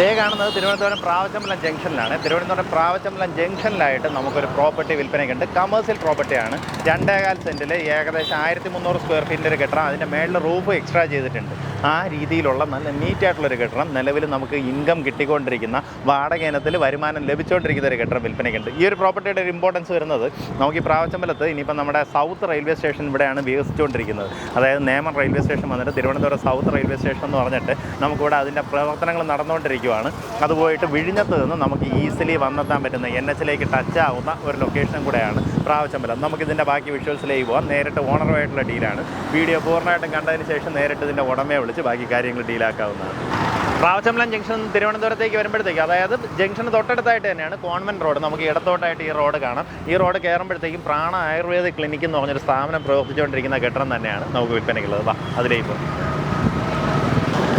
ഇതേ കാണുന്നത് തിരുവനന്തപുരം പ്രാവച്ചമ്പലം ജംഗ്ഷനിലാണ്. തിരുവനന്തപുരം പ്രാവച്ചമ്പലം ജംഗ്ഷനിലായിട്ട് നമുക്കൊരു പ്രോപ്പർട്ടി വിൽപ്പനയ്ക്കുണ്ട്. കമേഴ്സ്യൽ പ്രോപ്പർട്ടിയാണ് രണ്ടേകാൽ സെന്റിൽ ഏകദേശം ആയിരത്തി മുന്നൂറ് സ്ക്വയർ ഫീറ്റിന്റെ ഒരു കെട്ടിടം അതിന്റെ മേളിൽ റൂഫ് എക്സ്ട്രാ ചെയ്തിട്ടുണ്ട്. ആ രീതിയിലുള്ള നല്ല നീറ്റായിട്ടുള്ളൊരു കെട്ടിടം നിലവിൽ നമുക്ക് ഇൻകം കിട്ടിക്കൊണ്ടിരിക്കുന്ന വാടക ഇനത്തിൽ വരുമാനം ലഭിച്ചുകൊണ്ടിരിക്കുന്ന ഒരു കെട്ടിടം വിൽപ്പനയ്ക്കുണ്ട്. ഈ ഒരു പ്രോപ്പർട്ടിയുടെ ഒരു ഇമ്പോർട്ടൻസ് വരുന്നത് നമുക്ക് ഈ പ്രാവശ്യമ്പലത്ത് ഇനിയിപ്പോൾ നമ്മുടെ സൗത്ത് റെയിൽവേ സ്റ്റേഷൻ ഇവിടെയാണ് വികസിച്ചുകൊണ്ടിരിക്കുന്നത്. അതായത് നേമൻ റെയിൽവേ സ്റ്റേഷൻ വന്നിട്ട് തിരുവനന്തപുരം സൗത്ത് റെയിൽവേ സ്റ്റേഷൻ എന്ന് പറഞ്ഞിട്ട് നമുക്കിവിടെ അതിന്റെ പ്രവർത്തനങ്ങൾ നടന്നുകൊണ്ടിരിക്കുകയാണ് അതുപോയിട്ട് വിഴിഞ്ഞത്ത് നിന്ന് നമുക്ക് ഈസിലി വന്നെത്താൻ പറ്റുന്ന എൻ എച്ചിലേക്ക് ടച്ച് ആവുന്ന ഒരു ലൊക്കേഷനും കൂടെയാണ് പ്രാവശ്യമ്പലം. നമുക്കിതിന്റെ ബാക്കി വിഷ്വൽസിലേക്ക് പോകാം നേരിട്ട് ഓണറുമായിട്ടുള്ള ഡീലാണ് വീഡിയോ പൂർണമായിട്ടും കണ്ടതിന് ശേഷം നേരിട്ട് ഇതിന്റെ ഉടമയെ വിളിച്ച് ബാക്കി കാര്യങ്ങൾ ഡീലാക്കാവുന്നതാണ്. പ്രാവച്ചമ്പലം ജംഗ്ഷൻ തിരുവനന്തപുരത്തേക്ക് വരുമ്പോഴത്തേക്ക് അതായത് ജംഗ്ഷന് തൊട്ടടുത്തായിട്ട് തന്നെയാണ് കോൺവെന്റ് റോഡ്. നമുക്ക് ഇടത്തോട്ടായിട്ട് ഈ റോഡ് കാണാം. ഈ റോഡ് കയറുമ്പോഴത്തേക്കും പ്രാണ ആയുർവേദ ക്ലിനിക് എന്ന് പറഞ്ഞൊരു സ്ഥാപനം പ്രവർത്തിച്ചുകൊണ്ടിരിക്കുന്ന കെട്ടിടം തന്നെയാണ് നമുക്ക് വിൽപ്പനയ്ക്കുള്ളത്. വാ അതിലേക്ക് പോകും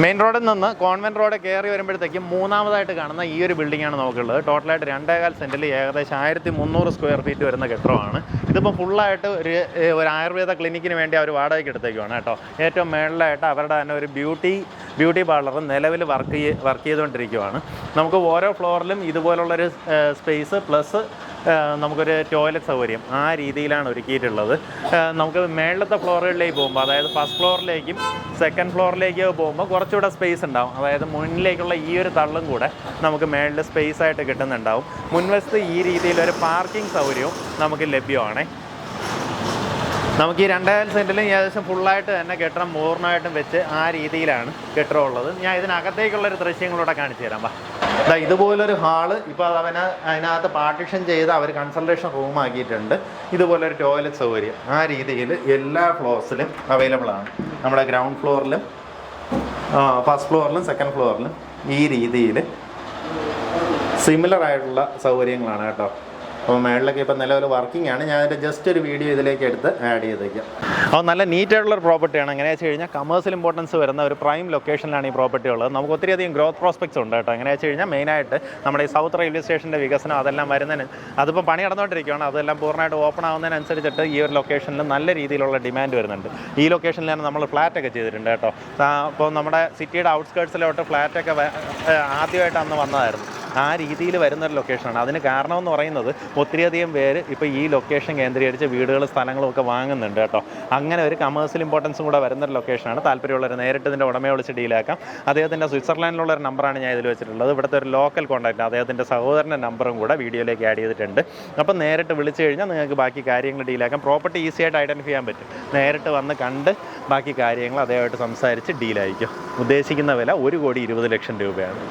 മെയിൻ റോഡിൽ നിന്ന് കോൺവെന്റ് റോഡ് കയറി വരുമ്പോഴത്തേക്കും മൂന്നാമതായിട്ട് കാണുന്ന ഈ ഒരു ബിൽഡിംഗാണ് നമുക്കുള്ളത്. ടോട്ടലായിട്ട് രണ്ടേകാൽ സെന്റിൽ ഏകദേശം ആയിരത്തി മുന്നൂറ് സ്ക്വയർ ഫീറ്റ് വരുന്ന കെട്ടിടമാണ്. ഇതിപ്പോൾ ഫുള്ളായിട്ട് ഒരു ഒരു ആയുർവേദ ക്ലിനിക്കിന് വേണ്ടി അവർ വാടകയ്ക്ക് എടുത്തേക്കുവാണ് കേട്ടോ. ഏറ്റവും മേളിലായിട്ട് അവരുടെ തന്നെ ഒരു ബ്യൂട്ടി ബ്യൂട്ടി പാർലർ നിലവിൽ വർക്ക് ചെയ്ത് വർക്ക് ചെയ്തുകൊണ്ടിരിക്കുവാണ്. നമുക്ക് ഓരോ ഫ്ലോറിലും ഇതുപോലുള്ളൊരു സ്പേസ് പ്ലസ് നമുക്കൊരു ടോയ്ലറ്റ് സൗകര്യം ആ രീതിയിലാണ് ഒരുക്കിയിട്ടുള്ളത്. നമുക്ക് മേളത്തെ ഫ്ലോറുകളിലേക്ക് പോകുമ്പോൾ അതായത് ഫസ്റ്റ് ഫ്ലോറിലേക്കും സെക്കൻഡ് ഫ്ലോറിലേക്ക് പോകുമ്പോൾ കുറച്ചുകൂടെ സ്പേസ് ഉണ്ടാവും. അതായത് മുന്നിലേക്കുള്ള ഈ ഒരു തള്ളും കൂടെ നമുക്ക് മേളിൽ സ്പേസ് ആയിട്ട് കിട്ടുന്നുണ്ടാവും. മുൻവശത്ത് ഈ രീതിയിലൊരു പാർക്കിംഗ് സൗകര്യവും നമുക്ക് ലഭ്യമാണേ. നമുക്ക് ഈ രണ്ടായിരം സെന്റിലും ഏകദേശം ഫുള്ളായിട്ട് തന്നെ കെട്ടിടം പൂർണമായിട്ടും വെച്ച് ആ രീതിയിലാണ് കെട്ടിടമുള്ളത് ഞാൻ ഇതിനകത്തേക്കുള്ളൊരു ദൃശ്യങ്ങളൂടെ കാണിച്ചു തരാം. വാ. ദാ ഇതുപോലൊരു ഹാൾ ഇപ്പോൾ അവന് അതിനകത്ത് പാർട്ടിഷൻ ചെയ്ത് അവർ കൺസൾട്ടേഷൻ റൂം ആക്കിയിട്ടുണ്ട് ഇതുപോലൊരു ടോയ്ലറ്റ് സൗകര്യം. ആ രീതിയിൽ എല്ലാ ഫ്ലോർസിലും അവൈലബിൾ ആണ്. നമ്മുടെ ഗ്രൗണ്ട് ഫ്ലോറിലും ഫസ്റ്റ് ഫ്ലോറിലും സെക്കൻഡ് ഫ്ലോറിലും ഈ രീതിയിൽ സിമിലർ ആയിട്ടുള്ള സൗകര്യങ്ങളാണ് കേട്ടോ. അപ്പോൾ മേളിലൊക്കെ ഇപ്പം നിലവിൽ വർക്കിംഗ് ആണ് ഞാൻ അതിന്റെ ജസ്റ്റ് ഒരു വീഡിയോ ഇതിലേക്ക് എടുത്ത് ആഡ് ചെയ്തേക്കാം. അപ്പോൾ നല്ല നീറ്റായിട്ടുള്ള ഒരു പ്രോപ്പർട്ടിയാണ് എങ്ങനെയാ വെച്ച് കഴിഞ്ഞാൽ കമേഴ്സ്യൽ ഇമ്പോർട്ടൻസ് വരുന്ന ഒരു പ്രൈം ലൊക്കേഷനിലാണ് ഈ പ്രോപ്പർട്ടി ഉള്ളത്. നമുക്ക് ഒത്തിരിയധികം ഗ്രോത്ത് പ്രോസ്പെക്ട്സ് ഉണ്ട് കേട്ടോ. എങ്ങനെയാ വെച്ച് കഴിഞ്ഞാൽ മെയിനായിട്ട് നമ്മുടെ ഈ സൗത്ത് റെയിൽവേ സ്റ്റേഷന്റെ വികസനം അതെല്ലാം വരുന്നതിന് അതിപ്പോൾ പണി നടന്നുകൊണ്ടിരിക്കുകയാണ് അതെല്ലാം പൂർണമായിട്ട് ഓപ്പൺ ആവുന്നതിനനുസരിച്ചിട്ട് ഈ ഒരു ലൊക്കേഷനിൽ നല്ല രീതിയിലുള്ള ഡിമാൻഡ് വരുന്നുണ്ട്. ഈ ലൊക്കേഷനിലാണ് നമ്മൾ ഫ്ലാറ്റ് ഒക്കെ ചെയ്തിട്ടുണ്ട് കേട്ടോ. അപ്പോൾ നമ്മുടെ സിറ്റിയുടെ ഔട്ട്സ്കേർട്സിലോട്ട് ഫ്ലാറ്റൊക്കെ ആദ്യമായിട്ട് അന്ന് വന്നതായിരുന്നു. ആ രീതിയിൽ വരുന്ന ഒരു ലൊക്കേഷനാണ് അതിന് കാരണം എന്ന് പറയുന്നത് ഒത്തിരിയധികം പേര് ഇപ്പോൾ ഈ ലൊക്കേഷൻ കേന്ദ്രീകരിച്ച് വീടുകളും സ്ഥലങ്ങളും ഒക്കെ വാങ്ങുന്നുണ്ട് കേട്ടോ. അങ്ങനെ ഒരു കമേഴ്സ്യൽ ഇമ്പോർട്ടൻസും കൂടെ വരുന്ന ഒരു ലൊക്കേഷനാണ് താല്പര്യമുള്ളവർ നേരിട്ട് ഇതിന്റെ ഉടമയെ വിളിച്ച് ഡീലാക്കാം അദ്ദേഹത്തിന്റെ സ്വിറ്റ്സർലാൻഡിലുള്ള ഒരു നമ്പറാണ് ഞാൻ ഇതിൽ വെച്ചിട്ടുള്ളത്. ഇവിടുത്തെ ഒരു ലോക്കൽ കോൺടാക്റ്റ് അദ്ദേഹത്തിന്റെ സഹോദരന്റെ നമ്പറും കൂടെ വീഡിയോയിലേക്ക് ആഡ് ചെയ്തിട്ടുണ്ട്. അപ്പോൾ നേരിട്ട് വിളിച്ചു കഴിഞ്ഞാൽ നിങ്ങൾക്ക് ബാക്കി കാര്യങ്ങൾ ഡീലാക്കാം പ്രോപ്പർട്ടി ഈസി ആയിട്ട് ഐഡന്റിഫൈ ചെയ്യാൻ പറ്റും. നേരിട്ട് വന്ന് കണ്ട് ബാക്കി കാര്യങ്ങൾ അദ്ദേഹമായിട്ട് സംസാരിച്ച് ഡീലായിരിക്കും ഉദ്ദേശിക്കുന്ന വില ഒരു കോടി ഇരുപത് ലക്ഷം രൂപയാണ്.